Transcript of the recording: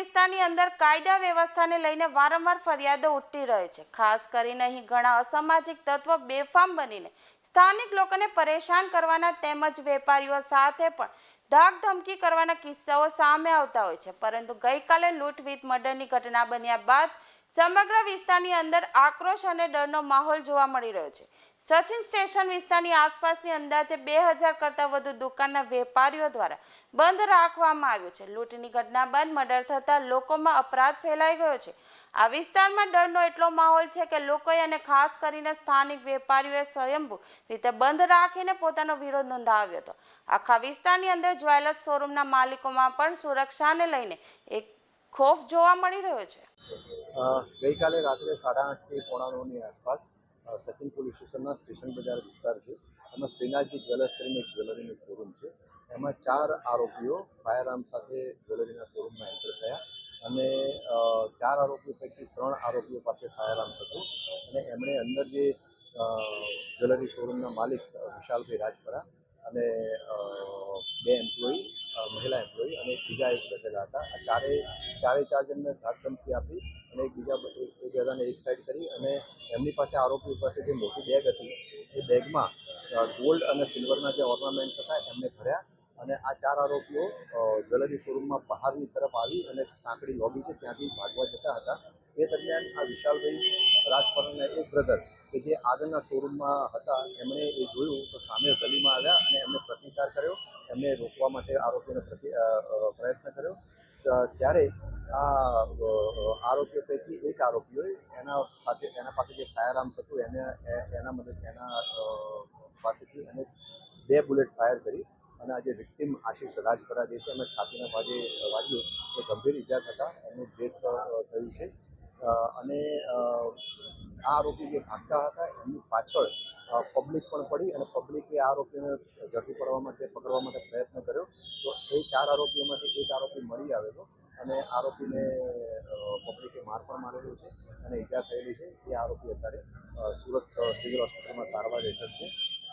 વિસ્તારની અંદર કાયદા વ્યવસ્થાને લઈને વારંવાર ફરિયાદો ઉઠતી રહે છે. ખાસ કરીને અહીં ઘણા અસામાજિક તત્વો બેફામ બનીને સ્થાનિક લોકોને પરેશાન કરવાના તેમજ વેપારીઓ સાથે પણ ધાક ધમકી કરવાના કિસ્સાઓ સામે આવતા હોય છે. પરંતુ ગઈકાલે લૂંટ વિથ મર્ડરની ઘટના બન્યા બાદ સમગ્ર વિસ્તારની અંદર આક્રોશ અને ડરનો માહોલ જોવા મળી રહ્યો છે. સચિન સ્ટેશન વિસ્તારની આસપાસની અંદાજે બે હજાર કરતાં વધુ દુકાનના વેપારીઓ દ્વારા બંધ રાખવામાં આવ્યું છે. લૂંટની ઘટના બાદ મર્ડર થતાં લોકોમાં અપરાધ ફેલાઈ ગયો છે. આ વિસ્તારમાં ડરનો એટલો માહોલ છે કે લોકોએ અને ખાસ કરીને સ્થાનિક વેપારીઓએ સ્વયંભૂ રીતે બંધ રાખીને પોતાનો વિરોધ નોંધાવ્યો હતો. આખા વિસ્તારની અંદર જ્વેલર્સ શોરૂમના માલિકોમાં પણ સુરક્ષાને લઈને એક ખોફ જોવા મળી રહ્યો છે. ગઈકાલે રાત્રે સાડા આઠથી પોણા નવની આસપાસ સચિન પોલીસ સ્ટેશનના સ્ટેશન બજાર વિસ્તાર છે. એમાં શ્રીનાથજી જ્વેલર્સ કરીને એક જ્વેલરીનું શોરૂમ છે. એમાં ચાર આરોપીઓ ફાયર આર્મ સાથે જ્વેલરીના શોરૂમમાં એન્ટર થયા અને ચાર આરોપીઓ પૈકી ત્રણ આરોપીઓ પાસે ફાયર આર્મ્સ હતું અને એમણે અંદર જે જ્વેલરી શોરૂમના માલિક વિશાલભાઈ રાજપરા અને બે એમ્પ્લોયી મહિલા એમ્પ્લોયી અને એક બીજા એક બેઠેલા હતા. આ ચારે ચારે ચાર જણને ધમકી આપી અને એકબીજા એક એક બધાને એક સાઈડ કરી અને એમની પાસે આરોપીઓ પાસે જે મોટી બેગ હતી, એ બેગમાં ગોલ્ડ અને સિલ્વરના જે ઓર્નામેન્ટ્સ હતા, એમને ભર્યા અને આ ચાર આરોપીઓ જ્વેલરી શોરૂમમાં બહારની તરફ આવી અને સાંકડી લોબી છે, ત્યાંથી ભાગવા જતા હતા. એ દરમિયાન આ વિશાલભાઈ રાજપરાના એક બ્રધર કે જે આગળના શોરૂમમાં હતા, એમણે એ જોયું તો સામે ગલીમાં આવ્યા અને એમને પ્રતિકાર કર્યો. એમને રોકવા માટે આરોપીઓને પ્રયત્ન કર્યો. ત્યારે આ આરોપીઓ પૈકી એક આરોપીઓએ એના સાથે, એના પાસે જે ફાયર આર્મ્સ હતું, એને એના મદદ, એના પાસેથી એને બે બુલેટ ફાયર કરી અને આજે વિક્ટિમ આશીષ રાજપરા જે છે એમને છાતીના ભાગે વાગ્યું એ ગંભીર ઇજા થતાં એનું ડેથ થયું છે. અને આ આરોપી જે ભાગતા હતા એમની પાછળ પબ્લિક પણ પડી અને પબ્લિકે આ આરોપીને ઝડપી પડવા માટે, પકડવા માટે પ્રયત્ન કર્યો. તો એ ચાર આરોપીઓમાંથી એક આરોપી મળી આવેલો અને આરોપીને પબ્લિકે માર પણ મારેલો છે અને ઈજા થયેલી છે. એ આરોપી અત્યારે સુરત સિવિલ હોસ્પિટલમાં સારવાર હેઠળ છે.